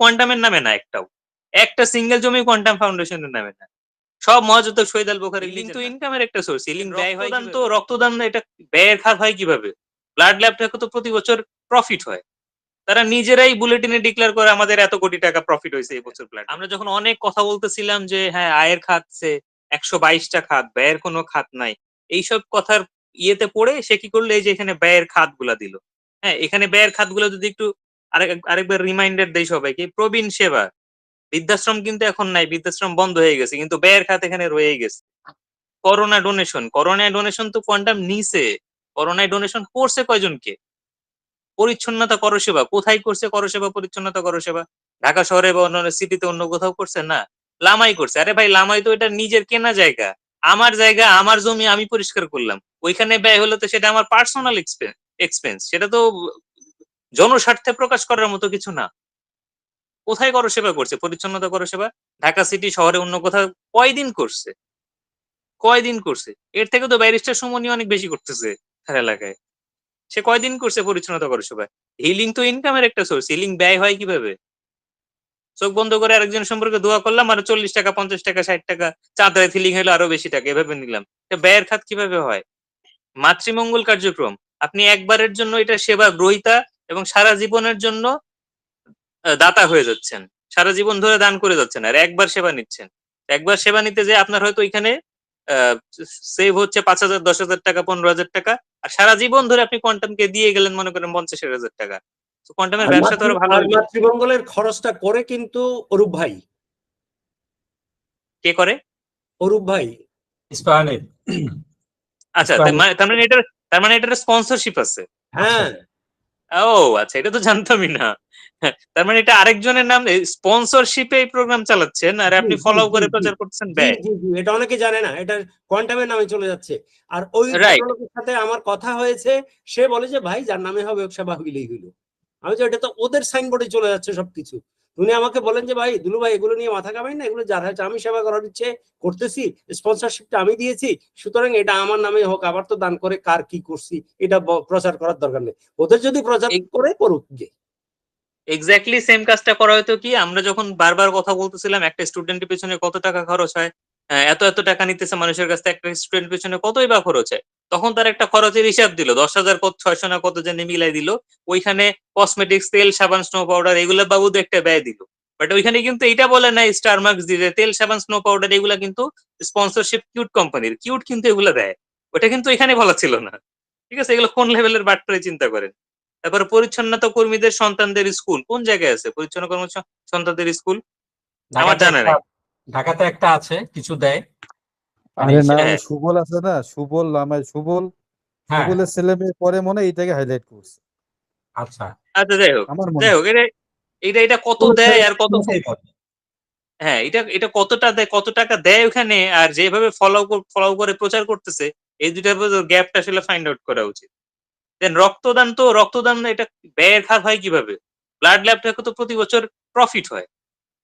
কোয়ান্টামের নামে না একটাও। একটা সিঙ্গেল জমি কোয়ান্টাম ফাউন্ডেশনের নামে না। সব মহাজত শহীদ আল বোখারি কিন্তু ইনকামের একটা সোর্স ইলিং ব্যয় হয় রক্তদান তো রক্তদান এটা ব্যয়ের খাত হয় কীভাবে? ব্লাড ল্যাব থেকে তো প্রতি বছর প্রফিট হয়। তারা নিজেরাই বুলেটিনে ডিক্লেয়ার করে আমাদের এত কোটি টাকা প্রফিট হয়েছে এই বছর ব্লাড আমরা যখন অনেক কথা বলতেছিলাম যে হ্যাঁ আয়ের খাত সে একশো বাইশটা খাত ব্যয়ের কোনো খাত নাই। এইসব কথার ইয়েতে পড়ে সে কি করল? এই যে এখানে ব্যয়ের খাতগুলা দিল। হ্যাঁ এখানে ব্যয়ের খাতগুলো যদি একটু আরেক, আরেকবার রিমাইন্ডার দেয় সবাইকে, প্রবীণ সেবা। বৃদ্ধাশ্রম কিন্তু এখন নাই, বৃদ্ধাশ্রম বন্ধ হয়ে গেছে, কিন্তু ব্যয়ের খাত এখানে রয়ে গেছে। করোনা ডোনেশন করোনা ডোনেশন তো কোয়ান্টাম নিছে করোনায় ডোনেশন করছে কয়জনকে? পরিচ্ছন্নতা করো সেবা কোথায় করছে করো সেবা পরিচ্ছন্নতা করো সেবা ঢাকা শহরে বা অন্য সিটিতে অন্য কোথাও করছে? না, লামাই করছে। আরে ভাই, লামাই তো এটা নিজের কেনা জায়গা। আমার জায়গা, আমার জমি আমি পরিষ্কার করলাম। ওইখানে ব্যয় হলো তো সেটা আমার পার্সোনাল এক্সপেন্স সেটা তো জনস্বার্থে প্রকাশ করার মতো কিছু না। কোথায় করো সেবা করছে? পরিচ্ছন্নতা করো সেবা? ঢাকা সিটি শহরে অন্য কোথাও কয়দিন করছে? কয়দিন করছে? এর থেকে তো ব্যারিস্টার সুমনি অনেক বেশি করতেছে তার এলাকায়। সে কয়দিন করছে পরিচ্ছন্নতা করো সবাই হিলিং তো ইনকামের একটা সোর্স হিলিং ব্যয় হয় কীভাবে? চোখ বন্ধ করে আরেকজন সম্পর্কে দোয়া করলাম, আর চল্লিশ টাকা, পঞ্চাশ টাকা, ষাট টাকা। চাঁদায় হিলিং হলো আরও বেশি টাকা, এভাবে নিলাম। ব্যয়ের খাত কীভাবে হয়? মাতৃমঙ্গল কার্যক্রম। আপনি একবারের জন্য এটা সেবা, গ্রহিতা এবং সারা জীবনের জন্য দাতা হয়ে যাচ্ছেন। সারা জীবন ধরে দান করে যাচ্ছেন আর একবার সেবা নিচ্ছেন। একবার সেবা নিতে যে আপনার হয়তো ওইখানে সেভ হচ্ছে পাঁচ হাজার দশ হাজার টাকা পনেরো হাজার টাকা। আর সারা জীবন ধরে আপনি কোয়ান্টামকে দিয়ে গেলেন মনে করেন পঞ্চাশ হাজার টাকা। তো কোয়ান্টামের ব্যবসা তো ভালো মাতৃমঙ্গলের খরচটা করে কিন্তু অরূপ ভাই। কে করে? অরূপ ভাই। আচ্ছা তার মানে এটার তার মানে এটার স্পন্সরশিপ আছে। হ্যাঁ। ও আচ্ছা এটা তো জানতামই না। তার মানে এটা আরেকজনের নাম স্পন্সরশিপে এই প্রোগ্রাম চালাচ্ছেন আর আপনি ফলো করে প্রচার করছেন ব্যয় এটা অনেকে জানে না এটা কোয়ান্টামের নামে চলে যাচ্ছে। আর ওই লোকের সাথে আমার কথা হয়েছে সে বলে যে ভাই যার নামে হবে সেবা হইলেই হইল। আমি যে এটা তো ওদের সাইনবোর্ডে চলে যাচ্ছে সবকিছু। উনি আমাকে বলেন যে ভাই দুলু ভাই এগুলো নিয়ে মাথা কামাই না এগুলো যারা হচ্ছে আমি সেবা করার ইচ্ছে করতেছি স্পন্সরশিপটা আমি দিয়েছি সুতরাং এটা আমার নামে হোক আবার তো দান করে কার কি করছি এটা প্রচার করার দরকার নেই। ওদের যদি প্রচার করে করুক গিয়ে এক্স্যাক্টলি সেম কাজটা করা হয়তো কি আমরা যখন বারবার কথা বলতেছিলাম একটা স্টুডেন্টের পেছনে কত টাকা খরচ হয় এত এত টাকা নিতেছে মানুষের কাছ থেকে একটা স্টুডেন্ট পেছনে কতই বা খরচ হয়? তখন তার একটা খরচের হিসাব দিল দশ হাজার কত ছয়শো না কত জানি মিলাই দিল। ওইখানে কসমেটিক্স তেল সাবান স্নো পাউডার এগুলো বাবুদ একটা ব্যয় দিল। বাট ওইখানে কিন্তু এটা বলে না স্টার মার্কস দিয়ে তেল সাবান স্নো পাউডার এগুলো কিন্তু স্পন্সরশিপ কিউট কোম্পানির কিউট কিন্তু এগুলো দেয়। ওটা কিন্তু এখানে বলা ছিল না। ঠিক আছে? এগুলো কোন লেভেলের বাটপারে চিন্তা করেন। তারপরে পরিচ্ছন্নতা কর্মীদের সন্তানদের স্কুল কোন জায়গায় আছে? পরিচ্ছন্ন কর্মী সন্তানদের স্কুল? আমার জানা নেই। ঢাকাতে একটা আছে কিছু দেয়। আরে না সুবল আছে না সুবল আমার সুবল সুবলের ছেলে মেয়ে পরে মনে হয় এইটাকে হাইলাইট করছে। আচ্ছা। আচ্ছা যাই হোক যাই হোক এটা এটা এটা কত দেয় আর কত হ্যাঁ এটা এটা কতটা দেয় কত টাকা দেয় ওখানে আর যেভাবে ফলো ফলো করে প্রচার করতেছে এই দুটার গ্যাপটা আসলে ফাইন্ড আউট করা উচিত। দেন রক্তদান তো রক্তদান এটা ব্যয়ের খাত হয় কীভাবে? ব্লাড ল্যাব থেকে তো প্রতি বছর প্রফিট হয়।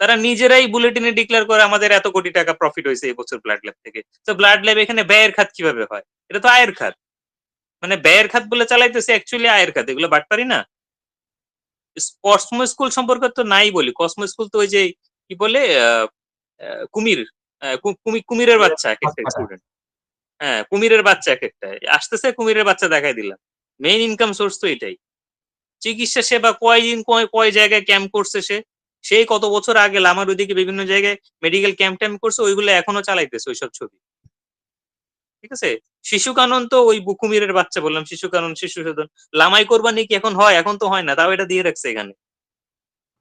তারা নিজেরাই বুলেটিনে ডিক্লেয়ার করে আমাদের এত কোটি টাকা প্রফিট হয়েছে এই বছর ব্লাড ল্যাব থেকে। তো ব্লাড ল্যাব এখানে ব্যয়ের খাত কীভাবে হয়? এটা তো আয়ের খাত। মানে ব্যয়ের খাত বলে চালাইতেছে অ্যাকচুয়ালি আয়ের খাত এগুলো বাট পারি না? কসমো স্কুল সম্পর্কে তো নাই বলি। কসমো স্কুল তো ওই যে কি বলে কুমির কুমিরের বাচ্চা এক একটা স্টুডেন্ট হ্যাঁ কুমিরের বাচ্চা এক একটা। আসতেছে কুমিরের বাচ্চা দেখাই দিলাম। মেইন ইনকাম সোর্স তো এটাই। চিকিৎসা সেবা কয়দিন কয় কয় জায়গায় ক্যাম্প করছে সে? সেই কত বছর আগে লামার ওইদিকে বিভিন্ন জায়গায় মেডিকেল ক্যাম্প ট্যাম্প করছে ওইগুলো এখনও চালাইতেছে ওইসব ছবি। ঠিক আছে? শিশু কানন তো ওই কুমিরের বাচ্চা বললাম শিশু কানন শিশু সদন লামাই কোরবানি কি এখন হয়? এখন তো হয় না তাও এটা দিয়ে রাখছে এখানে।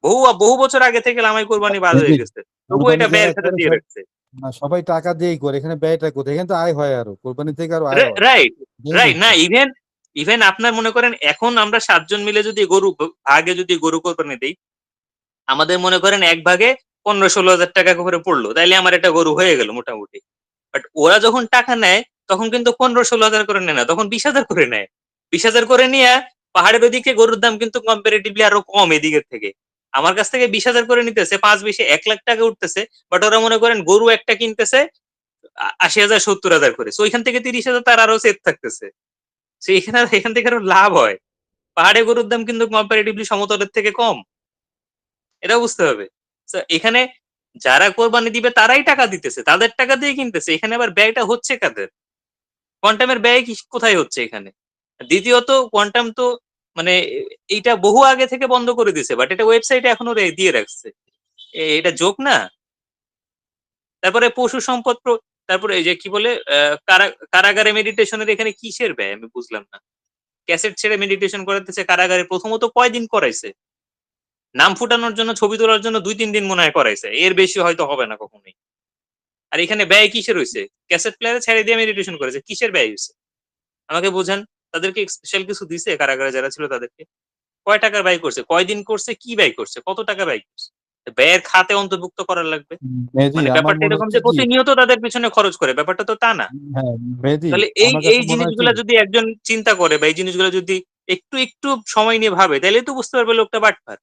বহু বহু বছর আগে থেকে লামাই কোরবানি বাদ হয়ে গেছে। তবু এটা ব্যয়ের খাতে দিয়ে রাখছে। সবাই টাকা দিয়েই করে এখানে ব্যয়টা কোথায়? এখানে তো আয় হয় আরও কোরবানি থেকে আরও আয় রাইট রাইট না ইভেন ইভেন আপনার মনে করেন এখন আমরা সাতজন মিলে যদি গরু ভাগে যদি গরু কোরবানি দিই আমাদের মনে করেন এক ভাগে পনেরো ষোলো হাজার টাকা করে পড়ল। তাইলে আমার একটা গরু হয়ে গেল মোটামুটি। বাট ওরা যখন টাকা নেয়, তখন কিন্তু পনেরো ষোলো হাজার করে নেয় না, তখন বিশ হাজার করে নেয়। বিশ হাজার করে নিয়ে পাহাড়ের ওদিকে গরুর দাম কিন্তু কম্পারেটিভলি আরও কম এদিকের থেকে। আমার কাছ থেকে বিশ হাজার করে নিতেছে, পাঁচ বিশে এক লাখ টাকা উঠতেছে বাট ওরা মনে করেন গরু একটা কিনতেছে আশি হাজার, সত্তর হাজার করে। তো ওইখান থেকে তিরিশ হাজার তার আরও সেফ থাকতেছে। এখানে, এখান থেকে আরও লাভ হয়। পাহাড়ে গরুর দাম কিন্তু কম্পারেটিভলি সমতলের থেকে কম। এটা বুঝতে হবে। এখানে যারা কোরবানি দিবে তারাই টাকা দিতেছে, তাদের টাকা দিয়ে কিনতেছে, এখানে আবার ব্যয়টা হচ্ছে কাদের? কোয়ান্টামের ব্যয় কোথায় হচ্ছে এখানে? দ্বিতীয়ত, কোয়ান্টাম তো মানে এইটা বহু আগে থেকে বন্ধ করে দিছে বাট এটা ওয়েবসাইটে এখনও দিয়ে রাখছে। এটা যোগ না? তারপরে পশু সম্পদ প্র- তারপরে এই যে কি বলে কারাগারে মেডিটেশনের এখানে কিসের ব্যয়? আমি বুঝলাম না। ক্যাসেট ছেড়ে মেডিটেশন করাতেছে, কারাগারে প্রথমত কয়দিন করাইছে? নাম ফুটানোর জন্য ছবি তোলার জন্য দুই তিন দিন মনে হয় করাইছে। এর বেশি হয়তো হবে না কখনোই। আর এখানে ব্যয় কিসের হয়েছে ক্যাসেট প্লেয়ারে ছেড়ে দিয়ে মেডিটেশন করেছে। কিসের ব্যয় হয়েছে আমাকে বোঝান তাদেরকে স্পেশাল কিছু দিছে কারাগারে যারা ছিল তাদেরকে? কয় টাকার ব্যয় করছে? কয়দিন করছে? কি ব্যয় করছে? কত টাকা ব্যয় করছে? ব্যয়ের খাতে অন্তর্ভুক্ত করার লাগবে। মানে ব্যাপারটা এরকম যে প্রতিনিয়ত তাদের পিছনে খরচ করে। ব্যাপারটা তো তা না। হ্যাঁ তাহলে এই এই জিনিসগুলা যদি একজন চিন্তা করে বা এই জিনিসগুলো যদি একটু একটু সময় নিয়ে ভাবে তাহলে তো বুঝতে পারবে লোকটা বাটপার।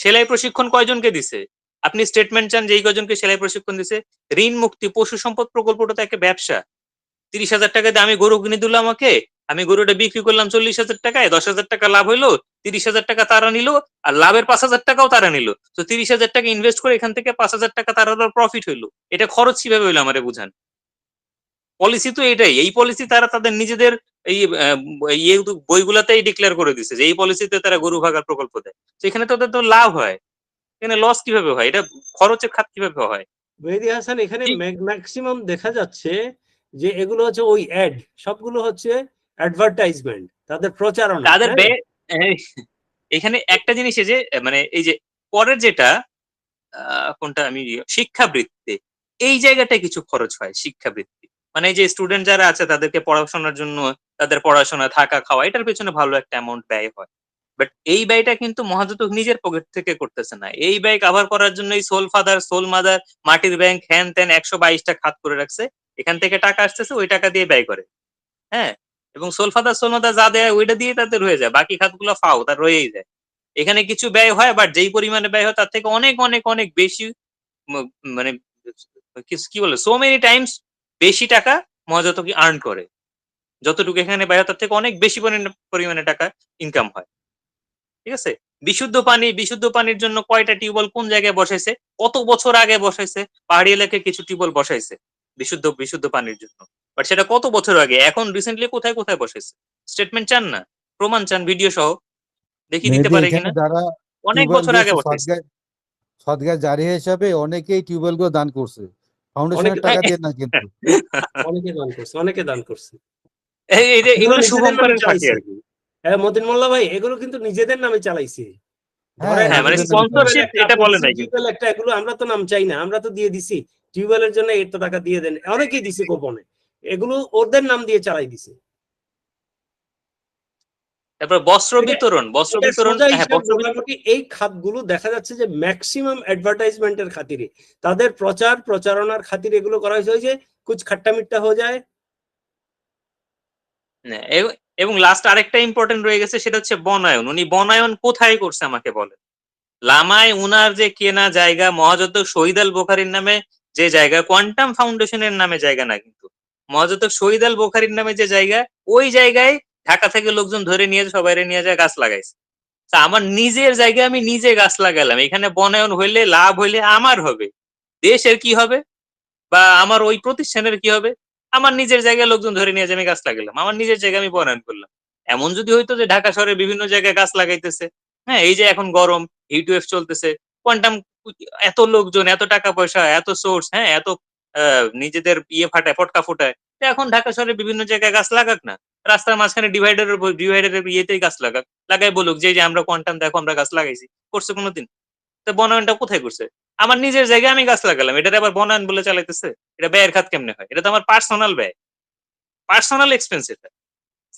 সেলাই প্রশিক্ষণ কয়জনকে দিছে? আপনি স্টেটমেন্ট চান যে এই কয়জনকে সেলাই প্রশিক্ষণ দিছে। ঋণ, মুক্তি, পশু সম্পদ প্রকল্পটা তো একটা ব্যবসা। তিরিশ হাজার টাকা দিয়ে আমি গরু কিনে দিল আমাকে। আমি গরুটা বিক্রি করলাম চল্লিশ হাজার টাকায়, দশ হাজার টাকা লাভ হইল, তিরিশ হাজার টাকা তারা নিল, আর লাভের পাঁচ হাজার টাকাও তারা নিল। তো তিরিশ হাজার টাকা ইনভেস্ট করে এখান থেকে পাঁচ হাজার টাকা তারা প্রফিট হইল। এটা খরচ কীভাবে হইল আমারে বুঝান? পলিসি তো এটাই। এই পলিসি তারা তাদের নিজেদের এই ইয়ে বইগুলাতেই ডিক্লেয়ার করে দিছে যে এই পলিসিতে তারা গরু ভাগার প্রকল্প দেয়। সেখানে তো তাদের তো লাভ হয়। এখানে লস কীভাবে হয়? এটা খরচের খাত কীভাবে হয়? মেহেদি হাসান এখানে ম্যাক্সিমাম দেখা যাচ্ছে যে এগুলো হচ্ছে ওই অ্যাড সবগুলো হচ্ছে অ্যাডভার্টাইজমেন্ট তাদের প্রচারণা তাদের হ্যাঁ? হ্যাঁ, এখানে একটা জিনিস যে মানে এই যে পরের যেটা আহ, কোনটা আমি শিক্ষাবৃত্তি এই জায়গাটায় কিছু খরচ হয় শিক্ষাবৃত্তি। মানে যে স্টুডেন্ট যারা আছে তাদেরকে পড়াশোনার জন্য, তাদের পড়াশোনা, থাকা, খাওয়া, এটার পেছনে ভালো একটা অ্যামাউন্ট ব্যয় হয়। বাট এই ব্যয়টা কিন্তু মহাজতক নিজের পকেট থেকে করতেছে না। এই ব্যয় কভার করার জন্য এই সোল ফাদার সোল মাদার মাটির ব্যাংক হ্যান ত্যান একশো বাইশটা খাত করে রাখছে। এখান থেকে টাকা আসতেছে, ওই টাকা দিয়ে ব্যয় করে। হ্যাঁ? এবং সোল ফাদার সোল মাদার যা দেয়, ওইটা দিয়ে তাদের হয়ে যায়। বাকি খাতগুলো ফাও, তার রয়েই যায়। এখানে কিছু ব্যয় হয় বাট যেই পরিমাণে ব্যয় হয় তার থেকে অনেক অনেক অনেক বেশি মানে কি বলে সো মেনি টাইমস বেশি টাকা মহাজত কি আর্ন করে। যতটুকু এখানে হয় তার থেকে অনেক বেশি পরিমাণে- টাকা ইনকাম হয়। ঠিক আছে? বিশুদ্ধ পানি বিশুদ্ধ পানির জন্য কয়টা টিউবওয়েল কোন জায়গায় বসাইছে? কত বছর আগে বসাইছে? পাহাড়ি এলাকায় কিছু টিউবওয়েল বসাইছে বিশুদ্ধ বিশুদ্ধ পানির জন্য। বাট সেটা কত বছর আগে? এখন রিসেন্টলি কোথায় কোথায় বসাইছে? স্টেটমেন্ট চান না? প্রমাণ চান ভিডিও সহ? দেখি দিতে পারে কিনা? অনেক বছর আগে বসাইছে। সদগায় জারি হিসাবে অনেকেই টিউবওয়েলগুলো দান করছে। ফাউন্ডেশনের টাকা দিয়ে না কিন্তু। অনেকে দান করছে অনেকে দান করছে। এই এই যে এগুলো শুভঙ্করের পার্টি আর কি হ্যাঁ মতিন মোল্লা ভাই এগুলো কিন্তু নিজেদের নামে চালাইছে। হ্যাঁ, হ্যাঁ, মানে একটা এগুলো আমরা তো নাম চাই না আমরা তো দিয়ে দিছি। টিউবওয়েলের জন্য এত টাকা দিয়ে দেন অনেকেই দিছে গোপনে। এগুলো ওদের নাম দিয়ে চালাই দিছে। তারপর বস্ত্র বিতরণ বস্ত্র বিতরণ সোজা হ্যাঁ মোটামুটি এই খাতগুলো দেখা যাচ্ছে যে ম্যাক্সিমাম অ্যাডভার্টাইজমেন্টের খাতিরে। তাদের প্রচার প্রচারণার খাতিরে এগুলো করা হয়েছে কুছ খাট্টা মিট্টা হয়ে যায়। হ্যাঁ, এবং লাস্ট আরেকটা ইম্পর্টেন্ট রয়ে গেছে সেটা হচ্ছে বনায়ন। উনি বনায়ন কোথায় করছে আমাকে বলেন? লামায় উনার যে কেনা জায়গা মহাজত শহীদ আল বোখারির নামে যে জায়গা কোয়ান্টাম ফাউন্ডেশনের নামে জায়গা না কিন্তু। মহাজত শহীদ আল বোখারির নামে যে জায়গা ওই জায়গায় ঢাকা থেকে লোকজন ধরে নিয়ে সবাই নিয়ে যায়, গাছ লাগাইছে। আমার নিজের জায়গায় আমি নিজে গাছ লাগালাম। এখানে বনায়ন হইলে, লাভ হইলে আমার হবে। দেশের কি হবে? বা আমার ওই প্রতিষ্ঠানের কি হবে? আমার নিজের জায়গায় লোকজন ধরে নিয়ে আমি গাছ লাগালাম। আমার নিজের জায়গায় আমি বনায়ন করলাম। এমন যদি হইতো যে ঢাকা শহরে বিভিন্ন জায়গায় গাছ লাগাইতেছে। হ্যাঁ এই যে এখন গরম, হিটওয়েভ চলতেছে। কোয়ান্টাম এত লোকজন, এত টাকা পয়সা, এত সোর্স হ্যাঁ এত নিজেদের ইয়ে ফাটায়, ফটকা ফুটায়। এখন ঢাকা শহরে বিভিন্ন জায়গায় গাছ লাগাক না। রাস্তার মাঝখানে ডিভাইডারের ডিভাইডারের ইয়েতেই গাছ লাগাক। লাগাই বলুক যে যে আমরা কোয়ান্টাম দেখো আমরা গাছ লাগাইছি। করছে কোনোদিন? তো বনায়নটা কোথায় করছে? আমার নিজের জায়গায় আমি গাছ লাগালাম। এটা আবার বনায়ন বলে চালাইতেছে? এটা ব্যয়ের খাত কেমনে হয়? এটা তো আমার পার্সোনাল ব্যয়। পার্সোনাল এক্সপেন্স এটা।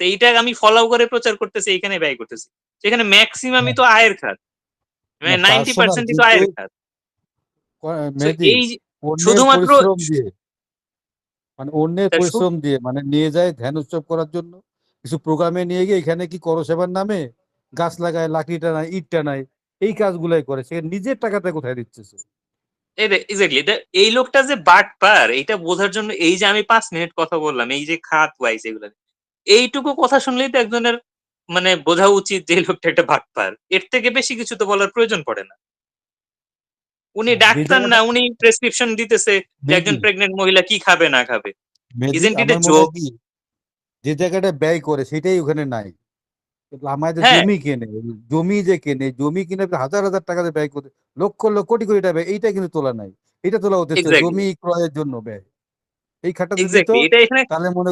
এইটা আমি ফলো করে প্রচার করতেছি এইখানে ব্যয় করতেছি। সেখানে ম্যাক্সিমামই তো আয়ের খাত। মানে নাইনটি পার্সেন্টই তো আয়ের খাত। এই শুধুমাত্র- মানে অন্যের পরিশ্রম দিয়ে মানে নিয়ে যায় ধ্যান উৎসব করার জন্য। কিছু প্রোগ্রামে নিয়ে গিয়ে এখানে কি করসেবার নামে গাছ লাগায় লাকড়ি টানায় ইট টানায় এই কাজগুলাই করে সে নিজের টাকাতে কোথায় দিচ্ছে সে? এক্স্যাক্টলি এই লোকটা যে বাট পার এইটা বোঝার জন্য এই যে আমি পাঁচ মিনিট কথা বললাম এই যে খাত ওয়াইজ এগুলো এইটুকু কথা শুনলেই তো একজনের মানে বোঝা উচিত যে এই লোকটা একটা বাটপার এর থেকে বেশি কিছু তো বলার প্রয়োজন পড়ে না। উনি যে ডাক্তার না উনি প্রেসক্রিপশন দিতেছে যে একজন প্রেগনেন্ট মহিলা কি খাবে না খাবে। মেহেদী, Isn't it a আমার মনে হয় joke? কি যে জায়গাটা ব্যয় করে সেটাই ওখানে নাই। আমাদের হ্যাঁ। জমি কেনে জমি যে কেনে জমি কিনে হাজার হাজার টাকা ব্যয় করে লক্ষ লক্ষ কোটি কোটি টাকা এইটা কিন্তু তোলা নাই। এটা তোলা Exactly. জমি ক্রয়ের জন্য ব্যয়। এই এখানে তাহলে মনে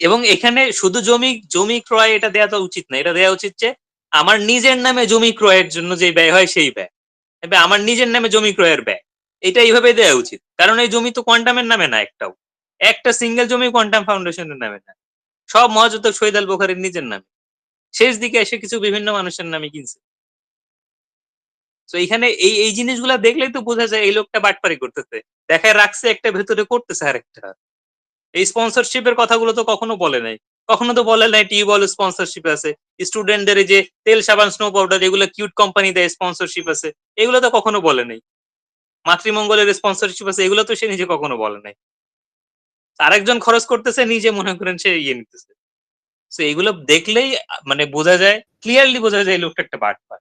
এবং এখানে শুধু জমি জমি ক্রয় এটা দেওয়া তো উচিত না। এটা দেওয়া উচিত যে আমার নিজের নামে জমি ক্রয়ের জন্য যে ব্যয় হয় সেই ব্যয়। এবার আমার নিজের নামে জমি ক্রয়ের ব্যয়। এটা এইভাবে দেওয়া উচিত। কারণ এই জমি তো কোয়ান্টামের নামে না একটাও। একটা সিঙ্গেল জমি কোয়ান্টাম ফাউন্ডেশনের নামে না। সব মহাজতক শহীদ আল বোখারির নিজের নামে। শেষ দিকে এসে কিছু বিভিন্ন মানুষের নামে কিনছে। তো এখানে এই এই জিনিসগুলা দেখলেই তো বোঝা যায় এই লোকটা বাটপারি করতেছে। দেখায় রাখছে একটা, ভেতরে করতেছে আরেকটা। এই স্পন্সরশিপের কথাগুলো তো কখনো বলে নাই। কখনো তো বলে নাই, টিউবওয়েল স্পন্সরশিপ আছে। স্টুডেন্টদের যে তেল, সাবান স্নো পাউডার এগুলো কিউট কোম্পানি দেয় স্পন্সরশিপ আছে। এগুলো তো কখনো বলে নাই। মাতৃমঙ্গলের স্পন্সরশিপ আছে, এগুলো তো সে নিজে কখনো বলে নাই। আরেকজন খরচ করতেছে, নিজে মনে করেন সে ইয়ে নিতেছে। তো এগুলো দেখলেই মানে বোঝা যায় ক্লিয়ারলি বোঝা যায় লোকটা একটা বাটপার